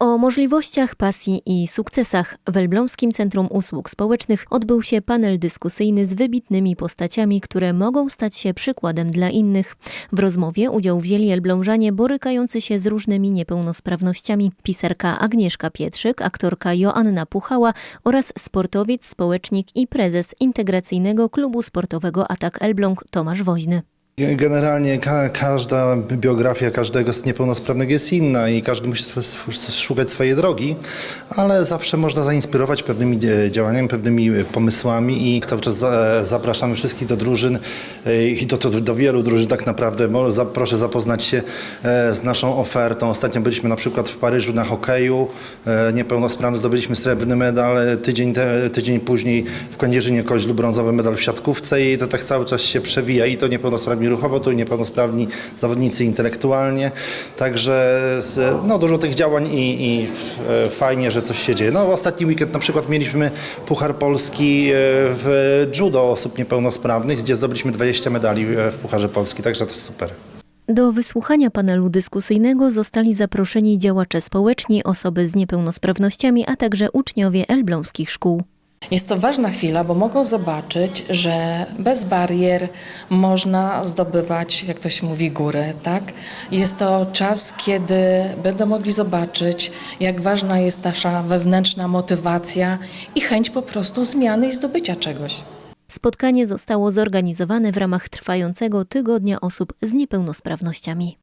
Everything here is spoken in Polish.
O możliwościach, pasji i sukcesach w Elbląskim Centrum Usług Społecznych odbył się panel dyskusyjny z wybitnymi postaciami, które mogą stać się przykładem dla innych. W rozmowie udział wzięli Elblążanie borykający się z różnymi niepełnosprawnościami, pisarka Agnieszka Pietrzyk, aktorka Joanna Puchała oraz sportowiec, społecznik i prezes Integracyjnego Klubu Sportowego Atak Elbląg Tomasz Woźny. Generalnie ka każda biografia każdego z niepełnosprawnego jest inna i każdy musi szukać swojej drogi, ale zawsze można zainspirować pewnymi działaniami, pewnymi e, pomysłami i cały czas za zapraszamy wszystkich do drużyn e, i do, do, do wielu drużyn tak naprawdę. Proszę zapoznać się e, z naszą ofertą. Ostatnio byliśmy na przykład w Paryżu na hokeju. Niepełnosprawni zdobyliśmy srebrny medal, tydzień, te, tydzień później w Kędzierzynie Koźlu brązowy medal w siatkówce i to tak cały czas się przewija i to niepełnosprawni ruchowo, i niepełnosprawni zawodnicy intelektualnie. Także no, dużo tych działań i, i e, fajnie, że coś się dzieje. No, ostatni weekend na przykład mieliśmy Puchar Polski e, w judo osób niepełnosprawnych, gdzie zdobyliśmy 20 medali e, w Pucharze Polski, także to jest super. Do wysłuchania panelu dyskusyjnego zostali zaproszeni działacze społeczni, osoby z niepełnosprawnościami, a także uczniowie elbląskich szkół. Jest to ważna chwila, bo mogą zobaczyć, że bez barier można zdobywać, jak to się mówi, górę, tak? Jest to czas, kiedy będą mogli zobaczyć, jak ważna jest nasza wewnętrzna motywacja i chęć po prostu zmiany i zdobycia czegoś. Spotkanie zostało zorganizowane w ramach trwającego Tygodnia Osób z Niepełnosprawnościami.